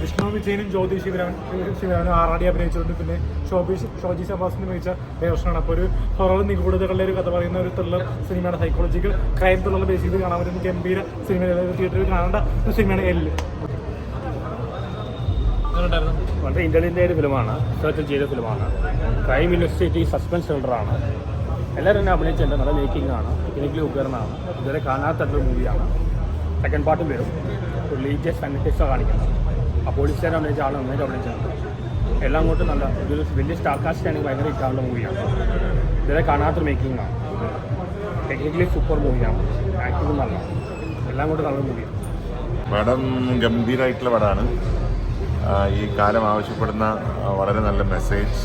വിഷ്ണു വിജയനും ജ്യോതി ശിവരാമൻ ശിവരാമനും ആറാടി അഭിനയിച്ചിട്ടുണ്ട്. പിന്നെ ഷോബി ഷോജി ശബാസിന് മികച്ച വേഷമാണ് അപ്പോൾ ഒരു ഹൊറർ നിഗൂഢതകളുടെ ഒരു കഥ പറയുന്ന ഒരു ത്രില്ലർ സിനിമയാണ് സൈക്കോളജിക്കൽ ക്രൈം ത്രില്ലർ ബേസ് ചെയ്ത് കാണാൻ പറ്റുന്ന ഗംഭീര സിനിമ തിയേറ്ററിൽ കാണേണ്ട ഒരു സിനിമയാണ് എല്ല് വളരെ ഇന്റലിജന്റ് ഒരു ഫിലിമാണ് റിസർച്ച് ചെയ്ത ഫിലിമാണ് ക്രൈം ഇൻവെസ്റ്റിഗേറ്റീവ് സസ്പെൻസ് ത്രില്ലറാണ് എല്ലാവരും തന്നെ അഭിനയിച്ചിട്ടുണ്ട് നല്ല മേക്കിംഗ് ആണ്. ടെക്നിക്കലി ഉപകരണമാണ് ഇതുവരെ കാണാത്തൊരു മൂവിയാണ് സെക്കൻഡ് പാർട്ടും വരും. റിലീജിയസ് ഫാനിറ്റേഴ്സ് കാണിക്കുന്നത് ആ പോലീസുകാരെ അഭിനയിച്ച ആൾ നന്നായിട്ട് അഭിനയിച്ചിട്ടുണ്ട് എല്ലാം കൊണ്ടും നല്ല ഒരു വലിയ സ്റ്റാർ കാസ്റ്റ് ആണെങ്കിൽ ഭയങ്കര ഇഷ്ടമുള്ള മൂവിയാണ് ഇതുവരെ കാണാത്തൊരു മേക്കിംഗ് ആണ്. ടെക്നിക്കലി സൂപ്പർ മൂവിയാണ് ആക്ടിങ് നല്ല എല്ലാം കൊണ്ടും നല്ല മൂവിയാണ് പടം ഗംഭീരമായിട്ടുള്ള പടമാണ്. ഈ കാലം ആവശ്യപ്പെടുന്ന വളരെ നല്ല മെസ്സേജ്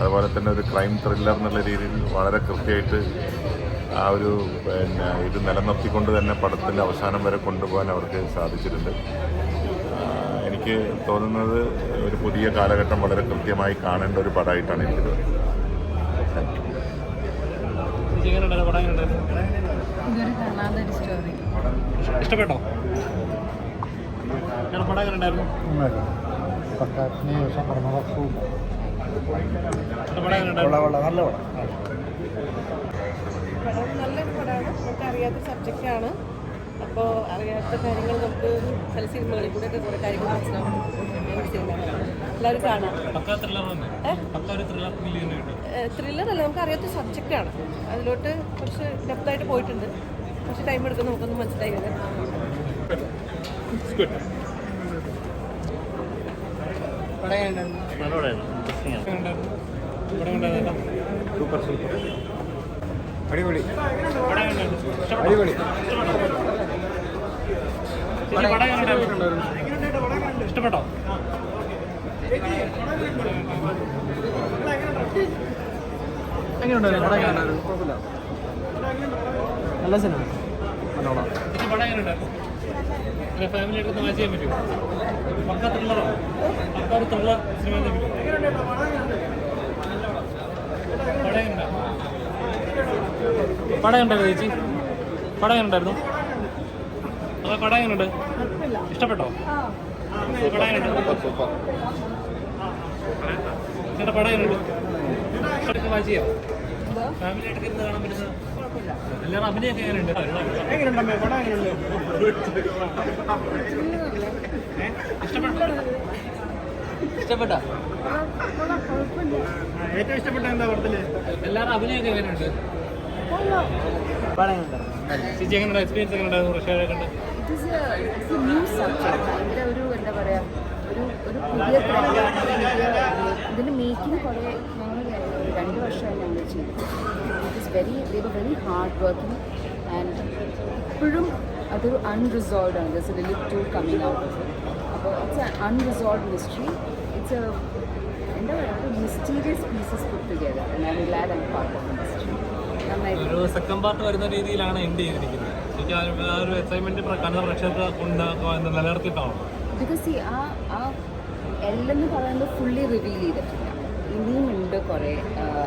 അതുപോലെ തന്നെ ഒരു ക്രൈം ത്രില്ലർ എന്നുള്ള രീതിയിൽ വളരെ കൃത്യമായിട്ട് ആ ഒരു പിന്നെ ഇത് നിലനിർത്തിക്കൊണ്ട് തന്നെ പടത്തിന്റെ അവസാനം വരെ കൊണ്ടുപോകാൻ അവർക്ക് സാധിച്ചിട്ടുണ്ട്. എനിക്ക് തോന്നുന്നത് ഒരു പുതിയ കാലഘട്ടം വളരെ കൃത്യമായി കാണേണ്ട ഒരു പടമായിട്ടാണ് എനിക്ക് തോന്നുന്നത് ഇഷ്ടപ്പെട്ടോ? പടം ശേഷം പടം പടം നല്ല ഉണ്ടായിരുന്നു പടം നല്ലൊരു പടമാണ്. നമുക്ക് അറിയാത്ത സബ്ജക്റ്റാണ് അപ്പോൾ അറിയാത്ത കാര്യങ്ങൾ നമുക്ക് ചില സിനിമകളിൽ കൂടെ ഒക്കെ കുറേ കാര്യങ്ങൾ മനസ്സിലാവും എല്ലാവരും കാണാം. പക്കാ ത്രില്ലർ അല്ല നമുക്ക് അറിയാത്ത സബ്ജക്റ്റാണ് അതിലോട്ട് കുറച്ച് ഡെപ്തായിട്ട് പോയിട്ടുണ്ട്. കുറച്ച് ടൈം എടുക്കും നമുക്കൊന്ന് മനസ്സിലായി വരാൻ സൂപ്പർ സൂപ്പർ. അടിപൊളി. അടിപൊളി. ഇഷ്ടപ്പെട്ടോ? നല്ല സിനിമ. നല്ലോണം. പടം എങ്ങനെയുണ്ടായിരുന്നു ചെയ്യാൻ പറ്റുമോ പക്ക ത്രില്ലറോ പക്ക ഒരു ത്രില്ലർ സിനിമ എന്തെങ്കിലും? പടം എങ്ങനെയുണ്ടാ? പടം ഉണ്ടായിരുന്നു ചേച്ചി? പടം എങ്ങനെയുണ്ടായിരുന്നു? അതെ പടം എങ്ങനെയുണ്ട്? ഇഷ്ടപ്പെട്ടോ? പടം എങ്ങനെയുണ്ട്? ചേട്ടാ പടം ഫാമിലി ഇരുന്ന് കാണാൻ പറ്റുന്ന എല്ലാവരും അഭിനയൊക്കെ എങ്ങനെയുണ്ട്? ഇഷ്ടപ്പെട്ട? ഏറ്റവും ഇഷ്ടപ്പെട്ട എന്താ പടത്തിൽ? എല്ലാവരും അഭിനയൊക്കെ എങ്ങനെയുണ്ട്? ചേച്ചി എങ്ങനെയുണ്ട്? എക്സ്പീരിയൻസ് എങ്ങനെയുണ്ടായിരുന്നു റഷ്യ കണ്ട് it it's a new subject ഭയങ്കര ഒരു എന്താ പറയാ ഒരു ഒരു പുതിയ മേക്കിംഗ് കുറേ ഞങ്ങൾ രണ്ട് വർഷമായി ഞങ്ങൾ ചെയ്തു. It is very they were very hard working and ഇപ്പോഴും അതൊരു അൺറിസോൾവ് ആണ്. ദിസ് ടു കമ്മിങ് ഔട്ട് അപ്പോൾ an unresolved mystery. It's a എന്താ പറയുക mysterious pieces put together and glad I part of mystery ഒരു സെക്കൻഡ് പാർട്ട് വരുന്ന രീതിയിലാണ് end ചെയ്തിരിക്കുന്നത്. എനിക്ക് ആ ഒരു- എക്സൈറ്റ്മെന്റ് കണ്ട പ്രേക്ഷകർക്ക് കൊണ്ട് ബിക്കോസ് ഈ ആ ആ എല്ലെന്ന് പറയുന്നത് ഫുള്ളി റിവീൽ ചെയ്തിട്ടില്ല. ഇനിയും ഉണ്ട് കുറേ.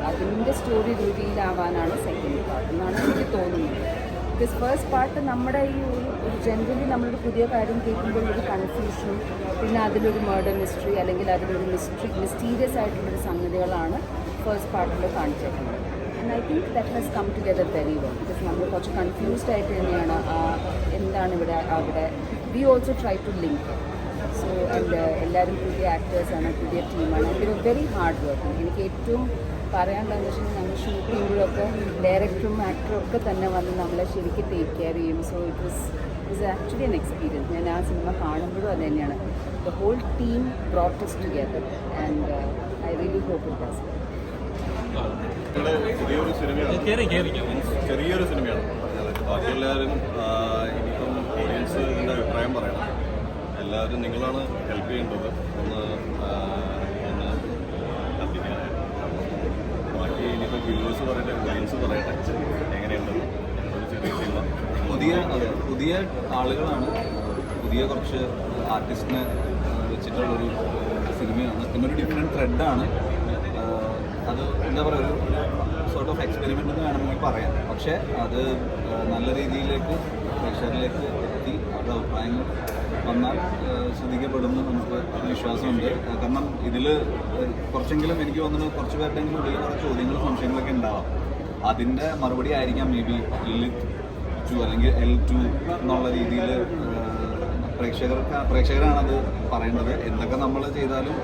അതിന്റെ സ്റ്റോറി റിവീൽ ആവാനാണ് സെക്കൻഡ് പാർട്ട് എന്നാണ് എനിക്ക് തോന്നുന്നത്. ബിക്കോസ് ഫസ്റ്റ് പാർട്ട് നമ്മുടെ ഈ ഒരു ഒരു ജനറലി നമ്മളൊരു പുതിയ കാര്യം കേൾക്കുമ്പോൾ ഒരു കൺഫ്യൂഷനും പിന്നെ അതിലൊരു മർഡർ മിസ്റ്ററി അല്ലെങ്കിൽ അതിലൊരു മിസ്റ്ററി മിസ്റ്റീരിയസ് ആയിട്ടുള്ളൊരു സംഗതികളാണ് ഫസ്റ്റ് പാർട്ടിൽ കാണിച്ചേക്കുന്നത്. And I think that has come together very well because നമ്മൾ കുറച്ച് കൺഫ്യൂസ്ഡ് ആയിട്ട് തന്നെയാണ് എന്താണ് ഇവിടെ അവിടെ. We also try to link so എന്റെ എല്ലാവരും പുതിയ ആക്ടേഴ്സാണ് പുതിയ ടീമാണ് ഇവർ വെരി ഹാർഡ് വർക്കിംഗ് എനിക്ക് ഏറ്റവും പറയാനുള്ളതെന്ന് വെച്ചാൽ ഞങ്ങൾ ഷൂട്ട് ചെയ്യുമ്പോഴൊക്കെ ഡയറക്ടറും ആക്ടറും ഒക്കെ തന്നെ വന്ന് നമ്മളെ ശരിക്കും ടേക്ക് കെയർ ചെയ്യും. So it was it actually an experience ഞാൻ ആ സിനിമ കാണുമ്പോഴും അത് തന്നെയാണ്. The whole team brought us together and I really hope it does സിനിമയാണ്. ചെറിയൊരു സിനിമയാണ്. ബാക്കി എല്ലാവരും ആ, ഇനിയിപ്പം ഓഡിയൻസ് അഭിപ്രായം പറയണം. എല്ലാവരും നിങ്ങളാണ് ഹെൽപ്പ് ചെയ്യേണ്ടത്. ഒന്ന് ബാക്കി ഇനിയിപ്പോൾ വ്യൂവേഴ്സ് പറയട്ടെ ഓഡിയൻസ് പറയട്ടെ എങ്ങനെയുണ്ടെന്ന് ഞങ്ങളൊരു ചെറിയ സിനിമ പുതിയ അതെ പുതിയ ആളുകളാണ് പുതിയ കുറച്ച് ആർട്ടിസ്റ്റിനെ വെച്ചിട്ടുള്ളൊരു സിനിമയാണ്. പിന്നെ ഒരു ഡിഫറെന്റ് ത്രെഡാണ് അത് എന്താ പറയുക ഒരു സോർട്ട് ഓഫ് എക്സ്പെരിമെന്റ് എന്ന് വേണമെങ്കിൽ പറയാം. പക്ഷേ അത് നല്ല രീതിയിലേക്ക് പ്രേക്ഷകരിലേക്ക് എത്തി വന്നാൽ ശ്രദ്ധിക്കപ്പെടുമെന്ന് നമുക്ക് വിശ്വാസമുണ്ട്. കാരണം ഇതിൽ കുറച്ചെങ്കിലും എനിക്ക് തോന്നുന്നു കുറച്ച് പേരുടെയെങ്കിലും ഉള്ളിൽ കുറേ ചോദ്യങ്ങളും സംശയങ്ങളൊക്കെ ഉണ്ടാവാം. അതിന്റെ മറുപടി ആയിരിക്കാം മേ ബി എൽ ടു അല്ലെങ്കിൽ എൽ ടു എന്നുള്ള രീതിയിൽ പ്രേക്ഷകർക്ക് പ്രേക്ഷകരാണത് പറയേണ്ടത്. എന്തൊക്കെ നമ്മൾ ചെയ്താലും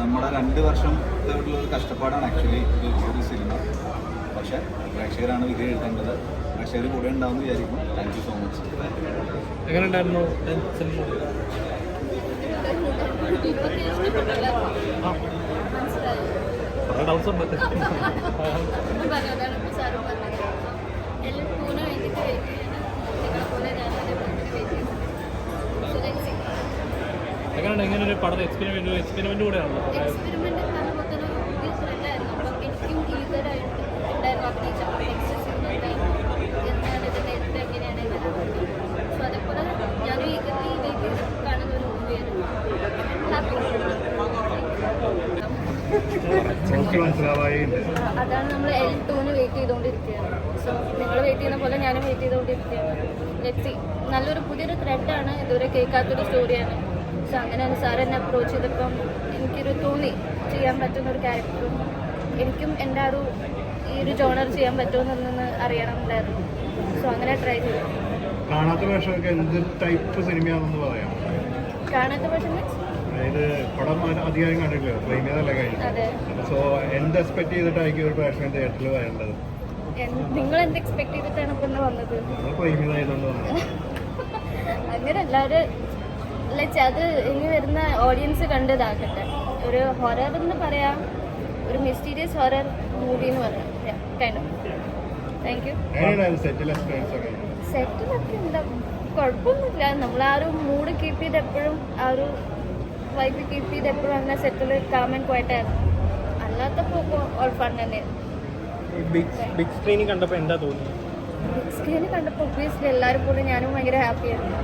നമ്മുടെ രണ്ട് വർഷം ഒരു കഷ്ടപ്പാടാണ് ആക്ച്വലി ഒരു സിനിമ. പക്ഷേ പ്രേക്ഷകരാണ് വിധി എഴുതേണ്ടത്. പ്രേക്ഷകർ കൂടെ ഉണ്ടാവുമെന്ന് വിചാരിക്കും താങ്ക് യു സോ മച്ച് എങ്ങനെ ഉണ്ടായിരുന്നു ഡൗട്ട്സ് ഉണ്ട്. എങ്ങനെയാണ് എങ്ങനെ ഒരു പടം എക്സ്പെരിമെന്റ് എക്സ്പെരിമെന്റ് കൂടെയാണല്ലോ എക്സ്പെരിമെന്റ് കാരണം മൊത്തം ഒരു പുതിയ ത്രെഡായിരുന്നു അപ്പം എനിക്കും ഈഗറായിട്ട് ഉണ്ടായിരുന്നു അഭിനയിച്ചപ്പോൾ നെക്സ്റ്റ് സീൻ എന്തായിരുന്നു എന്താണ് ഇതിന്റെ എത്ര എങ്ങനെയാണ് എന്നുള്ളത് സോ അതേപോലെ ഞാനും ഈഗർലി വെയിറ്റ് ചെയ്ത് കാണുന്ന ഒരു മൂവിയായിരുന്നു അതാണ് നമ്മൾ എൽ ടൂന് വെയിറ്റ് ചെയ്തുകൊണ്ടിരിക്കുകയാണ് സോ നിങ്ങൾ വെയിറ്റ് ചെയ്യുന്ന പോലെ ഞാനും വെയിറ്റ് ചെയ്തുകൊണ്ടിരിക്കുകയാണ് ലെറ്റ് നല്ലൊരു പുതിയൊരു ത്രെഡാണ് ഇതുവരെ കേൾക്കാത്തൊരു സ്റ്റോറിയാണ് സോ അങ്ങനെയാണ് സാർ എന്നെ അപ്രോച്ച് ചെയ്തപ്പം എനിക്കൊരു തോന്നി ചെയ്യാൻ പറ്റുന്ന ഒരു ക്യാരക്ടറും എനിക്കും എന്റെ ആ ഒരു ഈ ഒരു ജോണർ ചെയ്യാൻ പറ്റുമെന്നൊന്ന് അറിയണമെന്നുണ്ടായിരുന്നു സോ അങ്ങനെ ട്രൈ ചെയ്തു. കാണാത്ത ഭാഷ എന്ത് ടൈപ്പ് സിനിമയാണെന്ന് പറയാം കാണാത്ത പക്ഷേ മീൻസ് അതായത് പടം അധികാരം കണ്ടിട്ടില്ല? കണ്ടിട്ടില്ല അല്ല കഴിഞ്ഞു സോ എന്ത് എക്സ്പെക്ട് ചെയ്തിട്ടായിരിക്കും ഒരു പ്രേക്ഷകൻ തിയേറ്ററിൽ വരേണ്ടത്? നിങ്ങൾ എന്ത് എക്സ്പെക്ട് ചെയ്തിട്ടാണ് ഇപ്പം വന്നത്? നമ്മൾ പ്രേമിയതായതുകൊണ്ട് അങ്ങനെ എല്ലാവരും അത് ഇനി വരുന്ന ഓഡിയൻസ് കണ്ടതാക്കട്ടെ ഒരു ഹൊറർ എന്ന് പറയാം ഒരു മിസ്റ്റീരിയസ് ഹൊറർ മൂവി എന്ന് പറയാം. താങ്ക് യു സെറ്റിലൊക്കെ എന്താ? കുഴപ്പമൊന്നുമില്ല. നമ്മൾ ആ ഒരു മൂഡ് കീപ്പ് ചെയ്ത് എപ്പോഴും ആ ഒരു വൈബ് കീപ്പ് ചെയ്ത് എപ്പോഴും അങ്ങനെ സെറ്റിൽ കാമൻ പോയിട്ടായിരുന്നു അല്ലാത്തപ്പോൾ ഓൾ ഫൺ തന്നെയായിരുന്നു ബിഗ് ബിഗ് സ്ക്രീനിൽ കണ്ടപ്പോൾ എന്താ തോന്നി ബിഗ് സ്ക്രീനിൽ കണ്ടപ്പോൾ ഒബ്വിയസ്ലി എല്ലാവരും കൂടെ ഞാനും ഭയങ്കര ഹാപ്പിയായിരുന്നു